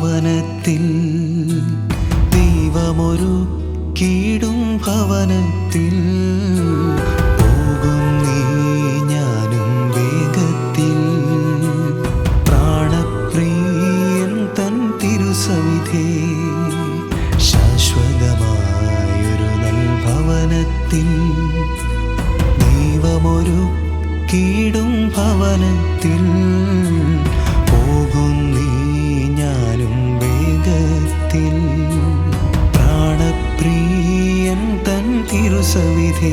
ഭവനത്തിൽ ദൈവമൊരു കീടും ഭവനത്തിൽ. പോകും നീ ഞാനും തൻ ദൈവമൊരു കീടും ഭവനത്തിൽ. പോകും തിരുസവിധേ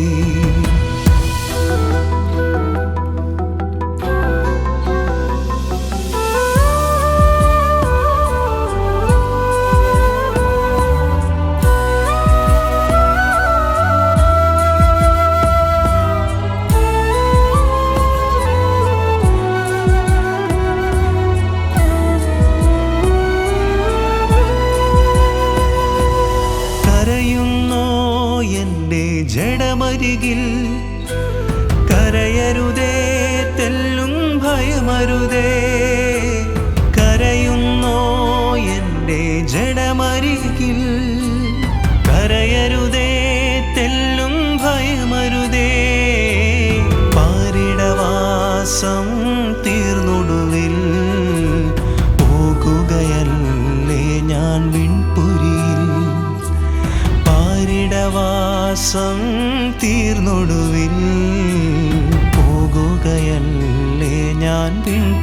കരയരുതേ തെല്ലും ഭയമരുതേ.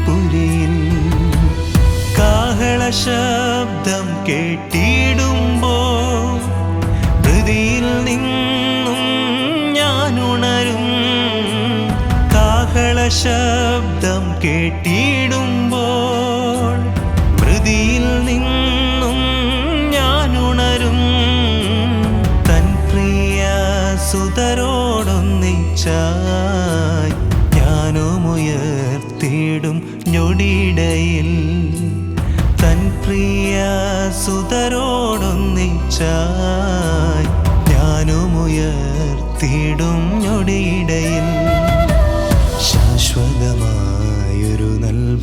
ഞാൻ കാഹള ശബ്ദം കേട്ടിടുമ്പോ ഹൃതിയിൽ നിന്നും ഞാൻ ഉണരും കാഹള ശബ്ദം കേട്ടിടുമ്പോൾ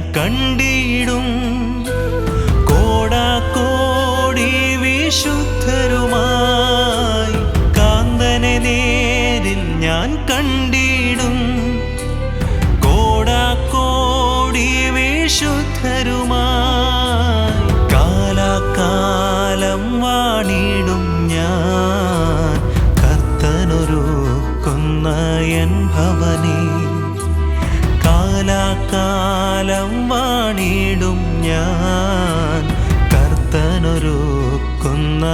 കണ്ടിടും. കോടാക്കോടി വിശുദ്ധരുമായി കാന്തനെ നേരിൽ ഞാൻ കണ്ടിടും. കോടാക്കോടി വിശുദ്ധരുമായി കാലാകാലം വാണിടും ഞാൻ. കർത്തനൊരുക്കുന്ന എൻ ഭവനേ ഞാൻ കർത്തനൊരുക്കുന്ന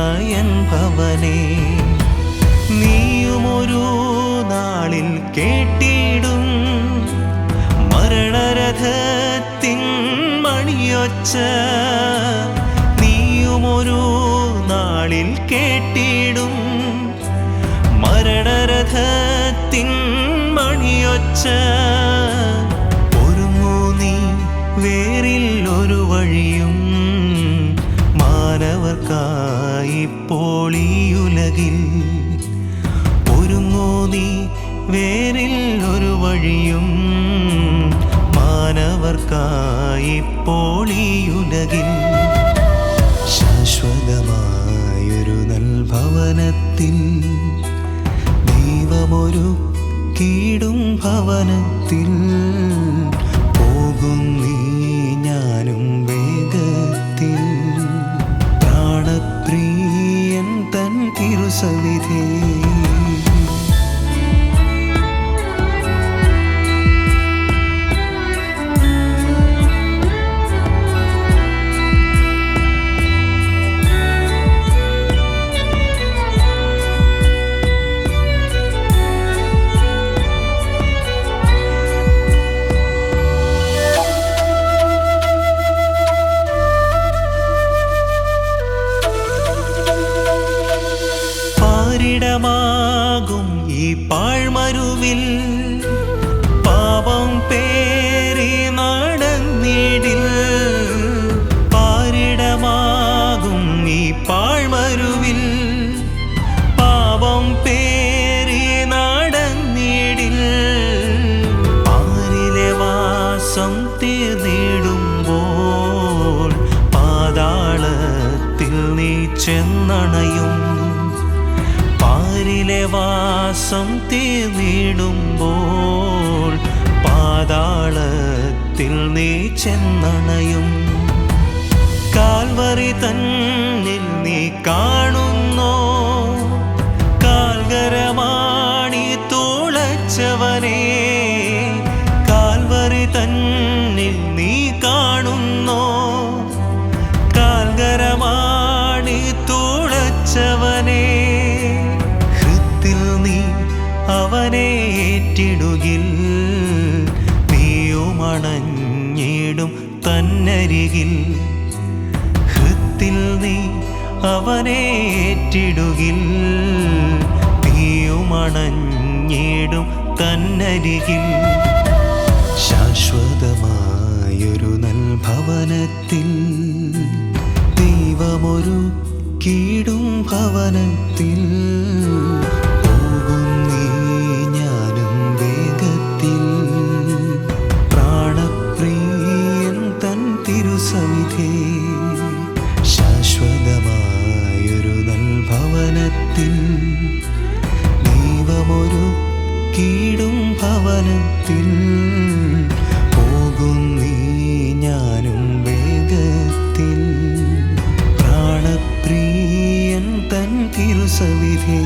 എൻ ഭവനേ. നീയുമൊരു നാളിൽ കേട്ടിടും മരണരഥത്തിൻ മണിയൊച്ച. നീയുമൊരു നാളിൽ കേട്ടിടും മരണരഥത്തിൻ മണിയൊച്ച. മാനവർക്കായിപ്പോൾ ഈ ഉലകിൽ ഒരുങ്ങോ നീ വേറിൽ ഒരു വഴിയും മാനവർക്കായിപ്പോൾ ഈ ഉലകിൽ ശാശ്വതമായൊരു നൽഭവനത്തിൽ ദൈവമൊരു കീടും ഭവനത്തിൽ പോകും ശ്വാസം തീർന്നിടുമ്പോൾ പാതാളത്തിൽ നീ ചെന്നണയും. പാരിലെ വാസം തീർന്നിടുമ്പോൾ പാതാളത്തിൽ നീ ചെന്നണയും. കാൽവറി തന്നിൽ നീ കാണും നീയുമണഞ്ഞിടും തന്നരികിൽ. ഹൃത്തിൽ നീ അവനേറ്റിടുകിൽ. തീയുമണഞ്ഞിടും തന്നരികിൽ. ശാശ്വതമായൊരു നൽഭവനത്തിൽ ദൈവമൊരു കീടും ഭവനത്തിൽ. ഭവനത്തിൽ പോകും നീ ഞാനും വേഗത്തിൽ. പ്രാണപ്രിയൻ തൻ തിരുസവിധേ